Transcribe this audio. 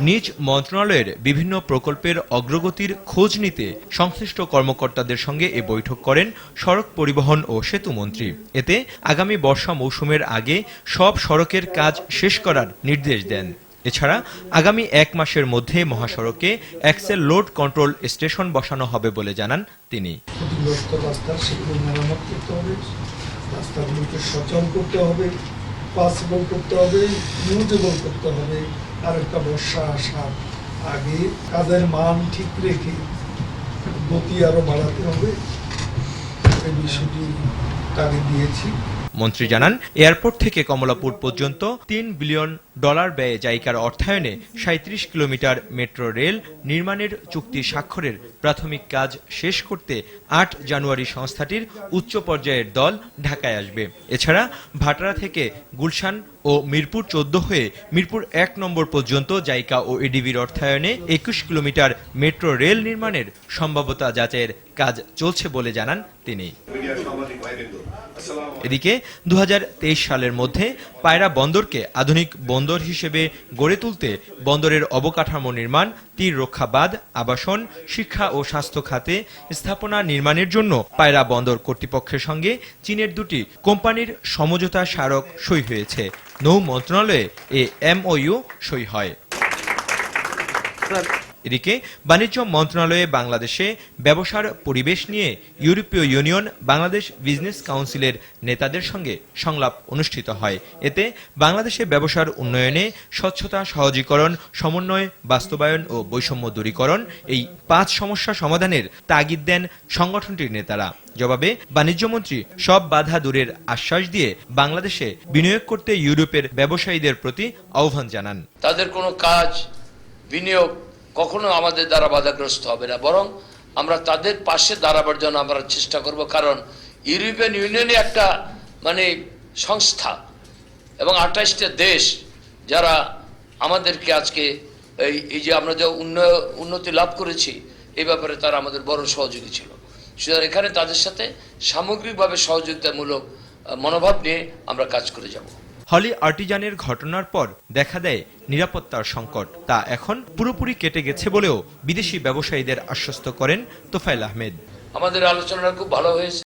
নিজ মন্ত্রণালয়ের বিভিন্ন প্রকল্পের অগ্রগতির খোঁজ নিতে সংশ্লিষ্ট কর্মকর্তাদের সঙ্গে এ বৈঠক করেন সড়ক পরিবহন ও সেতু মন্ত্রী। এতে আগামী বর্ষা মৌসুমের আগে সব সড়কের কাজ শেষ করার নির্দেশ দেন। এছাড়া আগামী এক মাসের মধ্যে মহাসড়কে এক্সেল লোড কন্ট্রোল স্টেশন বসানো হবে বলে জানান তিনি। রাস্তাগুলোকে সচল করতে হবে পাসেবল করতে হবে ইউজেবল করতে হবে। আর একটা বর্ষা আসার আগে কাজের মান ঠিক রেখে গতি আরও বাড়াতে হবে। এই বিষয়টি তাকে দিয়েছি। মন্ত্রী জানান, এয়ারপোর্ট থেকে কমলাপুর পর্যন্ত তিন বিলিয়ন ডলার ব্যয়ে জাইকার অর্থায়নে সাঁত্রিশ কিলোমিটার মেট্রো রেল নির্মাণের চুক্তি স্বাক্ষরের প্রাথমিক কাজ শেষ করতে আট জানুয়ারি সংস্থাটির উচ্চ পর্যায়ের দল ঢাকায় আসবে। এছাড়া ভাটারা থেকে গুলশান ও মিরপুর চোদ্দ হয়ে মিরপুর এক নম্বর পর্যন্ত জাইকা ও এডিবির অর্থায়নে একুশ কিলোমিটার মেট্রো রেল নির্মাণের সম্ভাব্যতা যাচাইয়ের কাজ চলছে বলে জানান তিনি। এদিকে দু হাজার তেইশ সালের মধ্যে পায়রা বন্দরকে আধুনিক বন্দর হিসেবে গড়ে তুলতে বন্দরের অবকাঠামো নির্মাণ, তীর রক্ষাবাদ আবাসন, শিক্ষা ও স্বাস্থ্য খাতে স্থাপনা নির্মাণের জন্য পায়রা বন্দর কর্তৃপক্ষের সঙ্গে চীনের দুটি কোম্পানির সমঝোতা স্মারক সই হয়েছে। নৌ মন্ত্রণালয়ে এ এমওইউ সই হয়। এদিকে বাণিজ্য মন্ত্রণালয়ে বাংলাদেশে ব্যবসার পরিবেশ নিয়ে ইউরোপীয় ইউনিয়ন বাংলাদেশ বিজনেস কাউন্সিলের নেতাদের সঙ্গে সংলাপ অনুষ্ঠিত হয়। এতে বাংলাদেশে ব্যবসার উন্নয়নে স্বচ্ছতা, সহজীকরণ, সমন্বয়, বাস্তবায়ন ও বৈষম্য দূরীকরণ এই পাঁচ সমস্যা সমাধানের তাগিদ দেন সংগঠনটির নেতারা। জবাবে বাণিজ্যমন্ত্রী সব বাধা দূরের আশ্বাস দিয়ে বাংলাদেশে বিনিয়োগ করতে ইউরোপের ব্যবসায়ীদের প্রতি আহ্বান জানান। তাদের কোনো কাজ, বিনিয়োগ কখনো আমাদের দ্বারা বাধাগ্রস্ত হবে না, বরং আমরা তাদের পাশে দাঁড়াবার জন্য আমরা চেষ্টা করব। কারণ ইউরোপিয়ান ইউনিয়নে একটা মানে সংস্থা এবং আঠাশটা দেশ যারা আমাদেরকে আজকে এই এই যে আমরা যে উন্নয় উন্নতি লাভ করেছি, এই ব্যাপারে তারা আমাদের বড় সহযোগী ছিল। সুতরাং এখানে তাদের সাথে সামগ্রিকভাবে সহযোগিতামূলক মনোভাব নিয়ে আমরা কাজ করে যাব। হলি আর্টিজানের ঘটনার পর দেখা দেয় নিরাপত্তার সংকট। তা এখন পুরোপুরি কেটে গেছে বলেও বিদেশি ব্যবসায়ীদের আশ্বস্ত করেন তোফাইল আহমেদ। আমাদের আলোচনাটা খুব ভালো হয়েছে।